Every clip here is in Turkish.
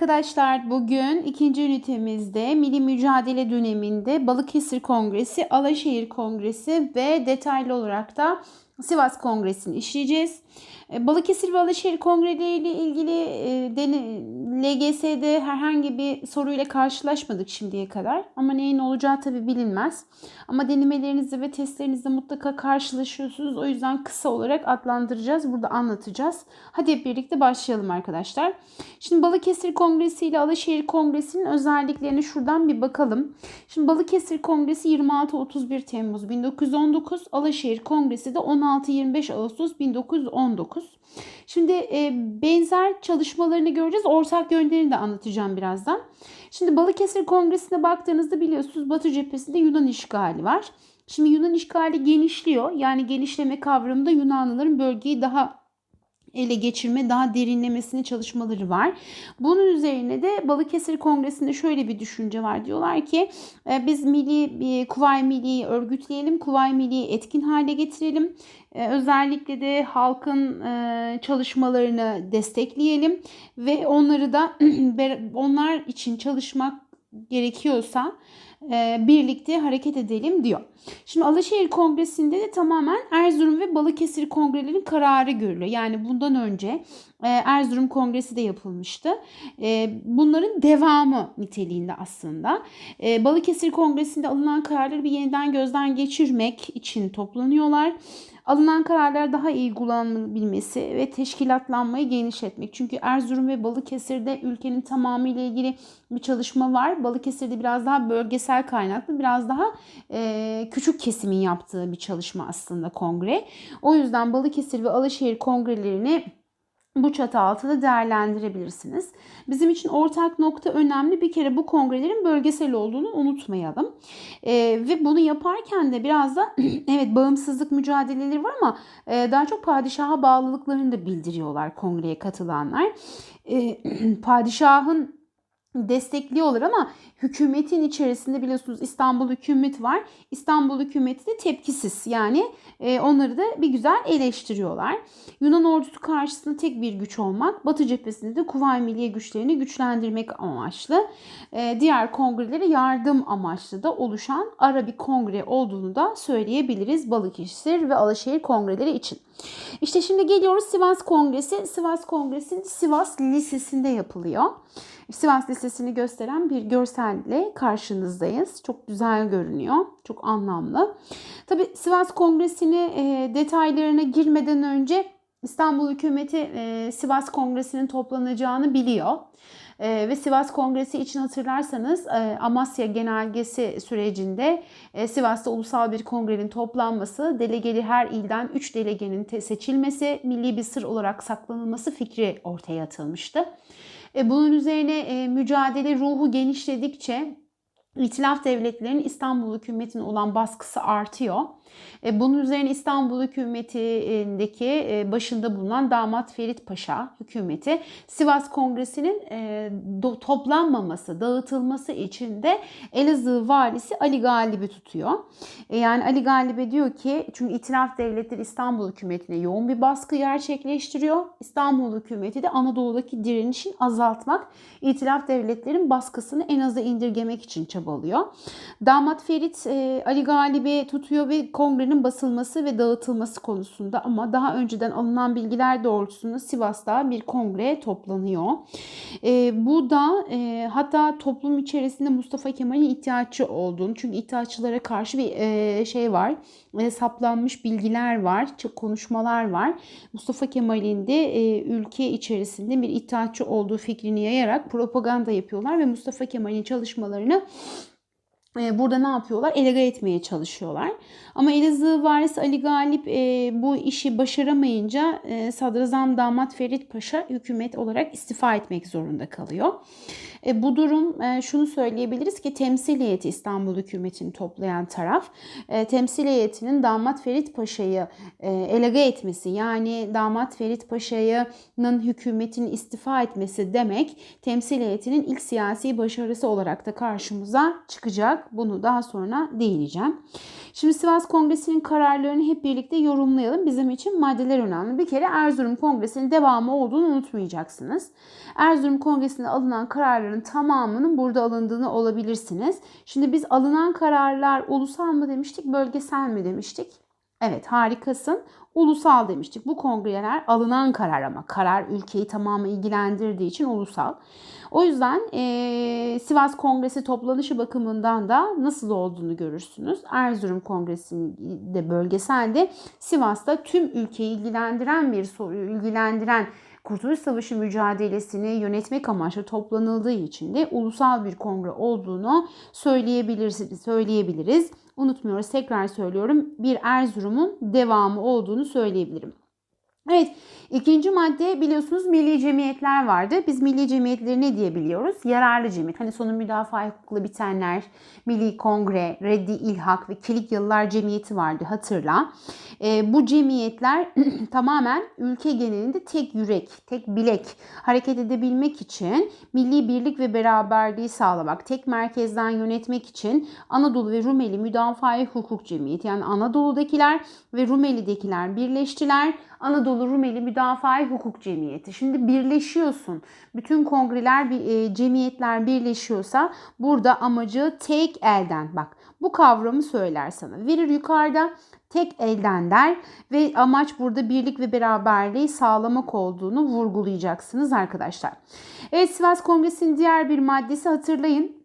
arkadaşlar. Bugün ikinci ünitemizde Milli Mücadele döneminde Balıkesir Kongresi, Alaşehir Kongresi ve detaylı olarak da Sivas Kongresi'ni işleyeceğiz. E, Balıkesir ve Alaşehir Kongreleri ile ilgili e, LGS'de herhangi bir soruyla karşılaşmadık şimdiye kadar. Ama neyin olacağı tabi bilinmez. Ama denemelerinizde ve testlerinizde mutlaka karşılaşıyorsunuz. O yüzden kısa olarak adlandıracağız. Burada anlatacağız. Hadi hep birlikte başlayalım arkadaşlar. Şimdi Balıkesir Kongresi ile Alaşehir Kongresi'nin özelliklerine şuradan bir bakalım. Şimdi Balıkesir Kongresi 26-31 Temmuz 1919, Alaşehir Kongresi de 16-25 Ağustos 1919. Şimdi e, benzer çalışmalarını göreceğiz. Ortak yönlerini de anlatacağım birazdan. Şimdi Balıkesir Kongresi'ne baktığınızda biliyorsunuz Batı cephesinde Yunan işgali var. Şimdi Yunan işgali genişliyor. Yani genişleme kavramında Yunanlıların bölgeyi daha ele geçirme, daha derinlemesine çalışmaları var. Bunun üzerine de Balıkesir Kongresi'nde şöyle bir düşünce var. Diyorlar ki e, biz milli bir Kuvayi Milli'yi örgütleyelim, Kuvayi Milli'yi etkin hale getirelim. E, Özellikle de halkın e, çalışmalarını destekleyelim ve onları da onlar için çalışmak gerekiyorsa e, birlikte hareket edelim diyor. Şimdi Alaşehir Kongresi'nde de tamamen Erzurum ve Balıkesir kongrelerinin kararı görülüyor. Yani bundan önce e, Erzurum Kongresi de yapılmıştı. E, bunların devamı niteliğinde aslında. E, Balıkesir Kongresi'nde alınan kararları bir yeniden gözden geçirmek için toplanıyorlar. Alınan kararlar daha iyi uygulanabilmesi ve teşkilatlanmayı genişletmek. Çünkü Erzurum ve Balıkesir'de ülkenin tamamı ilgili bir çalışma var. Balıkesir'de biraz daha bölgesel kaynaklı, biraz daha e, küçük kesimin yaptığı bir çalışma aslında kongre. O yüzden Balıkesir ve Alaşehir kongrelerini bu çatı altında değerlendirebilirsiniz. Bizim için ortak nokta önemli. Bir kere bu kongrelerin bölgesel olduğunu unutmayalım. Ee, ve bunu yaparken de biraz da evet bağımsızlık mücadeleleri var ama e, daha çok padişaha bağlılıklarını da bildiriyorlar kongreye katılanlar. Ee, padişahın destekliyorlar ama hükümetin içerisinde biliyorsunuz İstanbul hükümeti var. İstanbul hükümeti de tepkisiz. Yani e, onları da bir güzel eleştiriyorlar. Yunan ordusu karşısında tek bir güç olmak, Batı cephesinde de Kuvayi Milliye güçlerini güçlendirmek amaçlı. E, diğer kongrelere yardım amaçlı da oluşan ara bir kongre olduğunu da söyleyebiliriz Balıkesir ve Alaşehir kongreleri için. İşte şimdi geliyoruz Sivas Kongresi. Sivas Kongresi'nin Sivas Lisesi'nde yapılıyor. Sivas Lisesi'ni gösteren bir görselle karşınızdayız. Çok güzel görünüyor. Çok anlamlı. Tabi Sivas Kongresi'ni e, detaylarına girmeden önce İstanbul hükümeti e, Sivas Kongresi'nin toplanacağını biliyor. E, ve Sivas Kongresi için hatırlarsanız e, Amasya Genelgesi sürecinde Sivas'ta ulusal bir kongrenin toplanması, delegeli her ilden 3 delegenin seçilmesi, milli bir sır olarak saklanılması fikri ortaya atılmıştı. E, bunun üzerine e, mücadele ruhu genişledikçe İtilaf devletlerinin İstanbul hükümetine olan baskısı artıyor. E, Bunun üzerine İstanbul hükümetindeki e, başında bulunan damat Ferit Paşa hükümeti Sivas Kongresi'nin e, toplanmaması, dağıtılması için de Elazığ valisi Ali Galip'i tutuyor. Yani Ali Galip'e diyor ki çünkü İtilaf devletleri İstanbul hükümetine yoğun bir baskı gerçekleştiriyor. İstanbul hükümeti de Anadolu'daki direnişin azaltmak, İtilaf devletlerin baskısını en aza indirgemek için çabalıyor. Damat Ferit Ali Galip'i tutuyor ve kongrenin basılması ve dağıtılması konusunda ama daha önceden alınan bilgiler doğrultusunda Sivas'ta bir kongre toplanıyor. E, bu da e, hatta toplum içerisinde Mustafa Kemal'in ihtiyaççı olduğunu çünkü ihtiyaççılara karşı bir e, şey var e, saplanmış bilgiler var, konuşmalar var. Mustafa Kemal'in de e, ülke içerisinde bir ihtiyaççı olduğu fikrini yayarak propaganda yapıyorlar ve Mustafa Kemal'in çalışmalarını burada ne yapıyorlar? Elege etmeye çalışıyorlar. Ama Elazığ valisi Ali Galip e, bu işi başaramayınca e, Sadrazam Damat Ferit Paşa hükümet olarak istifa etmek zorunda kalıyor. E, bu durum e, şunu söyleyebiliriz ki temsil heyeti İstanbul hükümetini toplayan taraf e, temsil heyetinin Damat Ferit Paşa'yı e, elege etmesi yani Damat Ferit Paşa'nın hükümetin istifa etmesi demek temsil heyetinin ilk siyasi başarısı olarak da karşımıza çıkacak. Bunu daha sonra değineceğim. Şimdi Sivas Kongresi'nin kararlarını hep birlikte yorumlayalım. Bizim için maddeler önemli. Bir kere Erzurum Kongresi'nin devamı olduğunu unutmayacaksınız. Erzurum Kongresi'nde alınan kararların tamamının burada alındığını olabilirsiniz. Şimdi biz alınan kararlar ulusal mı demiştik, bölgesel mi demiştik? Evet harikasın. Ulusal demiştik. Bu kongreler alınan karar ama karar ülkeyi tamamı ilgilendirdiği için ulusal. O yüzden e, Sivas Kongresi toplanışı bakımından da nasıl olduğunu görürsünüz. Erzurum Kongresi'nde bölgeselde Sivas'ta tüm ülkeyi ilgilendiren bir soruyu ilgilendiren Kurtuluş Savaşı mücadelesini yönetmek amaçlı toplanıldığı için de ulusal bir kongre olduğunu söyleyebiliriz. söyleyebiliriz. Unutmuyoruz tekrar söylüyorum bir Erzurum'un devamı olduğunu söyleyebilirim. Evet ikinci madde biliyorsunuz milli cemiyetler vardı. Biz milli cemiyetleri ne diye biliyoruz? Yararlı cemiyet. Hani sonu müdafaa hukuklu bitenler, Milli Kongre, Reddi İlhak ve Kilikyalılar Cemiyeti vardı hatırla. E, bu cemiyetler tamamen ülke genelinde tek yürek, tek bilek hareket edebilmek için milli birlik ve beraberliği sağlamak, tek merkezden yönetmek için Anadolu ve Rumeli Müdafaa Hukuk Cemiyeti yani Anadolu'dakiler ve Rumeli'dekiler birleştiler. Anadolu Rumeli Müdafaa Hukuk Cemiyeti. Şimdi birleşiyorsun. Bütün kongreler, e, cemiyetler birleşiyorsa burada amacı tek elden bak bu kavramı söyler sana. Verir yukarıda tek elden der ve amaç burada birlik ve beraberliği sağlamak olduğunu vurgulayacaksınız arkadaşlar. Evet Sivas Kongresi'nin diğer bir maddesi hatırlayın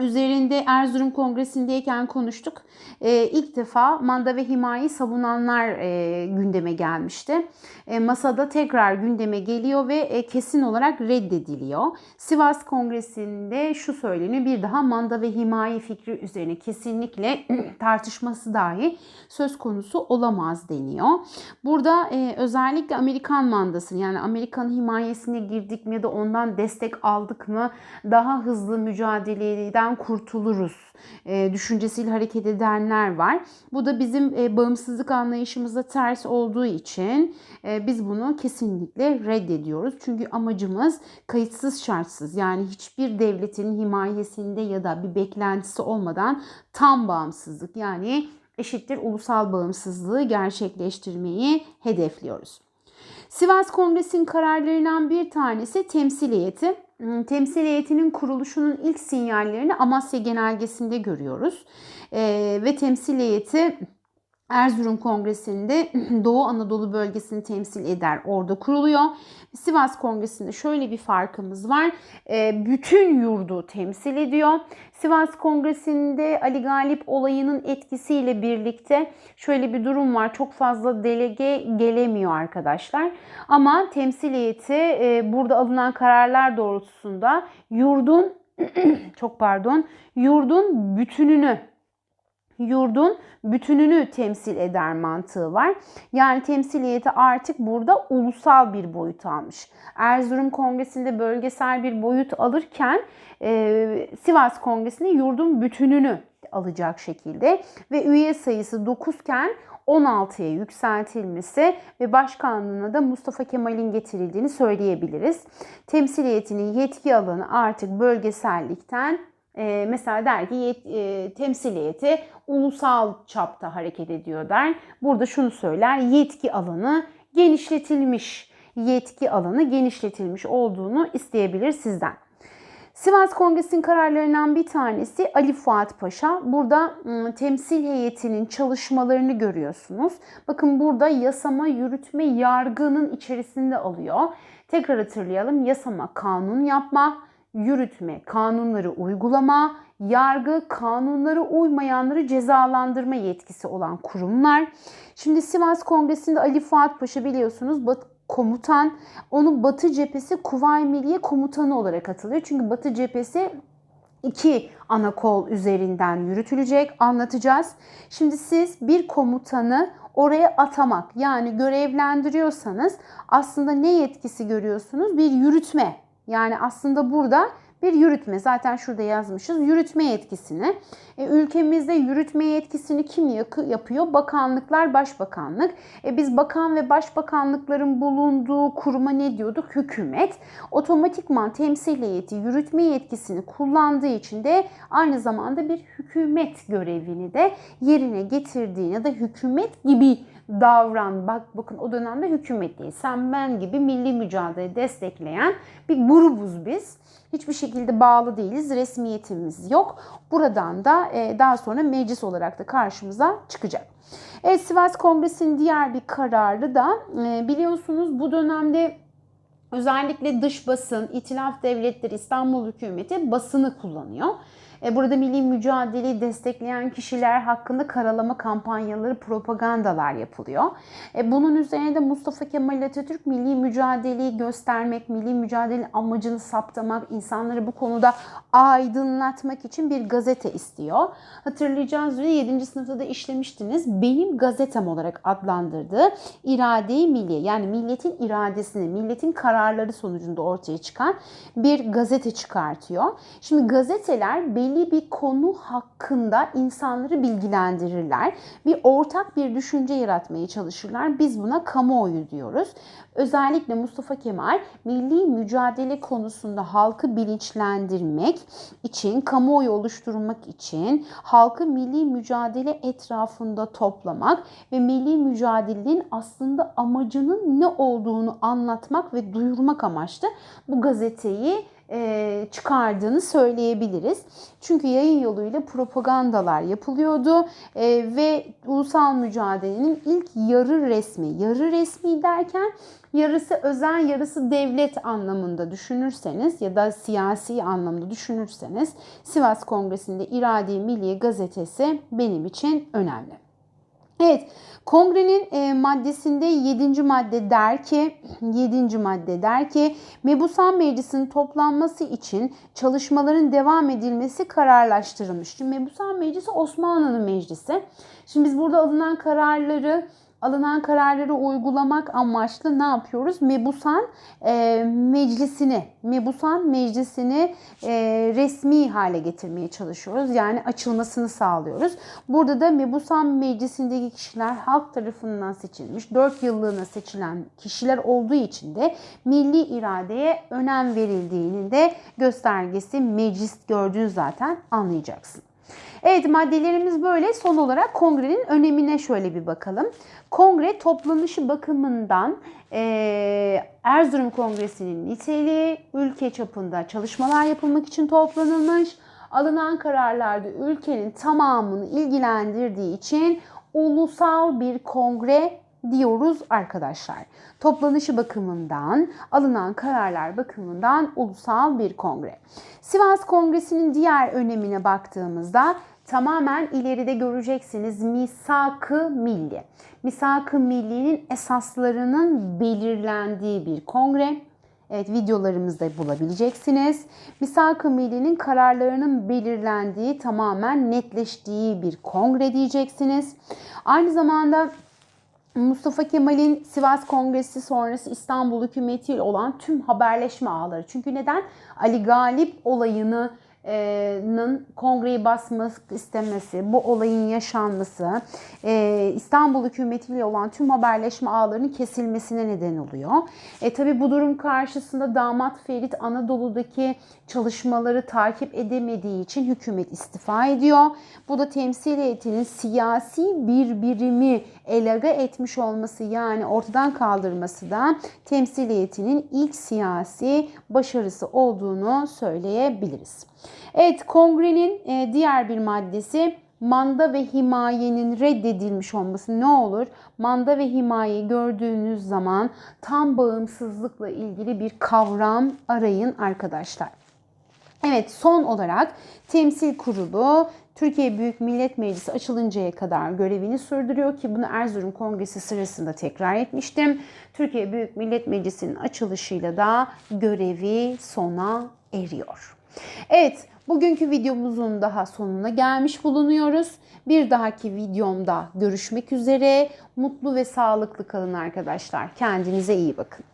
üzerinde Erzurum Kongresi'ndeyken konuştuk. E, ilk defa manda ve himayi savunanlar e, gündeme gelmişti. E, masada tekrar gündeme geliyor ve e, kesin olarak reddediliyor. Sivas Kongresi'nde şu söyleniyor bir daha manda ve himayi fikri üzerine kesinlikle tartışması dahi söz konusu olamaz deniyor. Burada e, özellikle Amerikan mandasını yani Amerikan himayesine girdik mi ya da ondan destek aldık mı daha hızlı mücadeleden kurtuluruz e, düşüncesiyle hareket edenler var. Bu da bizim e, bağımsızlık anlayışımıza ters olduğu için e, biz bunu kesinlikle reddediyoruz. Çünkü amacımız kayıtsız şartsız yani hiçbir devletin himayesinde ya da bir beklentisi olmadan tam bağımsızlık yani eşittir ulusal bağımsızlığı gerçekleştirmeyi hedefliyoruz. Sivas Kongresi'nin kararlarından bir tanesi temsil heyeti. Hmm, temsil heyetinin kuruluşunun ilk sinyallerini Amasya Genelgesi'nde görüyoruz. Ee, ve temsil heyeti Erzurum Kongresi'nde Doğu Anadolu bölgesini temsil eder. Orada kuruluyor. Sivas Kongresi'nde şöyle bir farkımız var. E, bütün yurdu temsil ediyor. Sivas Kongresi'nde Ali Galip olayının etkisiyle birlikte şöyle bir durum var. Çok fazla delege gelemiyor arkadaşlar. Ama temsil heyeti e, burada alınan kararlar doğrultusunda yurdun çok pardon yurdun bütününü yurdun bütününü temsil eder mantığı var. Yani temsiliyeti artık burada ulusal bir boyut almış. Erzurum Kongresi'nde bölgesel bir boyut alırken e, Sivas Kongresi'nde yurdun bütününü alacak şekilde ve üye sayısı 9 iken 16'ya yükseltilmesi ve başkanlığına da Mustafa Kemal'in getirildiğini söyleyebiliriz. Temsiliyetinin yetki alanı artık bölgesellikten e, mesela der ki yet, e, temsiliyeti ulusal çapta hareket ediyor der. Burada şunu söyler yetki alanı genişletilmiş, yetki alanı genişletilmiş olduğunu isteyebilir sizden. Sivas Kongresi'nin kararlarından bir tanesi Ali Fuat Paşa. Burada ıı, temsil heyetinin çalışmalarını görüyorsunuz. Bakın burada yasama, yürütme, yargının içerisinde alıyor. Tekrar hatırlayalım. Yasama, kanun yapma, yürütme, kanunları uygulama, yargı, kanunları uymayanları cezalandırma yetkisi olan kurumlar. Şimdi Sivas Kongresi'nde Ali Fuat Paşa biliyorsunuz Batı komutan, onu Batı cephesi Kuvayi Milliye komutanı olarak atılıyor. Çünkü Batı cephesi iki ana kol üzerinden yürütülecek anlatacağız. Şimdi siz bir komutanı oraya atamak yani görevlendiriyorsanız aslında ne yetkisi görüyorsunuz? Bir yürütme yani aslında burada bir yürütme. Zaten şurada yazmışız. Yürütme yetkisini. E, ülkemizde yürütme yetkisini kim yapıyor? Bakanlıklar, başbakanlık. E, biz bakan ve başbakanlıkların bulunduğu kuruma ne diyorduk? Hükümet. Otomatikman temsiliyeti, yürütme yetkisini kullandığı için de aynı zamanda bir hükümet görevini de yerine getirdiğini ya da hükümet gibi davran. Bak bakın o dönemde hükümet değil. Sen ben gibi milli mücadele destekleyen bir grubuz biz. Hiçbir şekilde bağlı değiliz. Resmiyetimiz yok. Buradan da e, daha sonra meclis olarak da karşımıza çıkacak. Evet Sivas Kongresi'nin diğer bir kararı da e, biliyorsunuz bu dönemde özellikle dış basın, itilaf devletleri, İstanbul hükümeti basını kullanıyor. E, burada milli mücadeleyi destekleyen kişiler hakkında karalama kampanyaları, propagandalar yapılıyor. E, bunun üzerine de Mustafa Kemal Atatürk milli mücadeleyi göstermek, milli mücadele amacını saptamak, insanları bu konuda aydınlatmak için bir gazete istiyor. Hatırlayacağınız üzere 7. sınıfta da işlemiştiniz. Benim gazetem olarak adlandırdığı iradeyi milli yani milletin iradesini, milletin kararları sonucunda ortaya çıkan bir gazete çıkartıyor. Şimdi gazeteler belli belli bir konu hakkında insanları bilgilendirirler. Bir ortak bir düşünce yaratmaya çalışırlar. Biz buna kamuoyu diyoruz. Özellikle Mustafa Kemal milli mücadele konusunda halkı bilinçlendirmek için, kamuoyu oluşturmak için halkı milli mücadele etrafında toplamak ve milli mücadelenin aslında amacının ne olduğunu anlatmak ve duyurmak amaçlı bu gazeteyi çıkardığını söyleyebiliriz. Çünkü yayın yoluyla propagandalar yapılıyordu e, ve ulusal mücadelenin ilk yarı resmi, yarı resmi derken yarısı özel yarısı devlet anlamında düşünürseniz ya da siyasi anlamda düşünürseniz Sivas Kongresi'nde İrade Milliye Gazetesi benim için önemli. Evet, kongrenin e, maddesinde 7. madde der ki 7. madde der ki Mebusan Meclisi'nin toplanması için çalışmaların devam edilmesi kararlaştırılmış. Şimdi Mebusan Meclisi Osmanlı'nın meclisi. Şimdi biz burada alınan kararları alınan kararları uygulamak amaçlı ne yapıyoruz? Mebusan e, meclisini, Mebusan meclisini e, resmi hale getirmeye çalışıyoruz. Yani açılmasını sağlıyoruz. Burada da Mebusan meclisindeki kişiler halk tarafından seçilmiş, 4 yıllığına seçilen kişiler olduğu için de milli iradeye önem verildiğinin de göstergesi meclis gördüğün zaten anlayacaksın. Evet maddelerimiz böyle. Son olarak kongrenin önemine şöyle bir bakalım. Kongre toplanışı bakımından e, Erzurum Kongresi'nin niteliği ülke çapında çalışmalar yapılmak için toplanılmış. Alınan kararlarda ülkenin tamamını ilgilendirdiği için ulusal bir kongre diyoruz arkadaşlar. Toplanışı bakımından, alınan kararlar bakımından ulusal bir kongre. Sivas Kongresi'nin diğer önemine baktığımızda tamamen ileride göreceksiniz misak-ı milli. Misak-ı milli'nin esaslarının belirlendiği bir kongre. Evet videolarımızda bulabileceksiniz. Misak-ı Milli'nin kararlarının belirlendiği, tamamen netleştiği bir kongre diyeceksiniz. Aynı zamanda Mustafa Kemal'in Sivas Kongresi sonrası İstanbul hükümetiyle olan tüm haberleşme ağları. Çünkü neden? Ali Galip olayını nın kongreyi basmak istemesi, bu olayın yaşanması e, İstanbul hükümetiyle olan tüm haberleşme ağlarının kesilmesine neden oluyor. E, tabi bu durum karşısında damat Ferit Anadolu'daki çalışmaları takip edemediği için hükümet istifa ediyor. Bu da temsil heyetinin siyasi bir birimi elaga etmiş olması yani ortadan kaldırması da temsil heyetinin ilk siyasi başarısı olduğunu söyleyebiliriz. Evet kongrenin e, diğer bir maddesi manda ve himayenin reddedilmiş olması ne olur? Manda ve himaye gördüğünüz zaman tam bağımsızlıkla ilgili bir kavram arayın arkadaşlar. Evet son olarak temsil kurulu Türkiye Büyük Millet Meclisi açılıncaya kadar görevini sürdürüyor ki bunu Erzurum Kongresi sırasında tekrar etmiştim. Türkiye Büyük Millet Meclisi'nin açılışıyla da görevi sona eriyor. Evet, bugünkü videomuzun daha sonuna gelmiş bulunuyoruz. Bir dahaki videomda görüşmek üzere. Mutlu ve sağlıklı kalın arkadaşlar. Kendinize iyi bakın.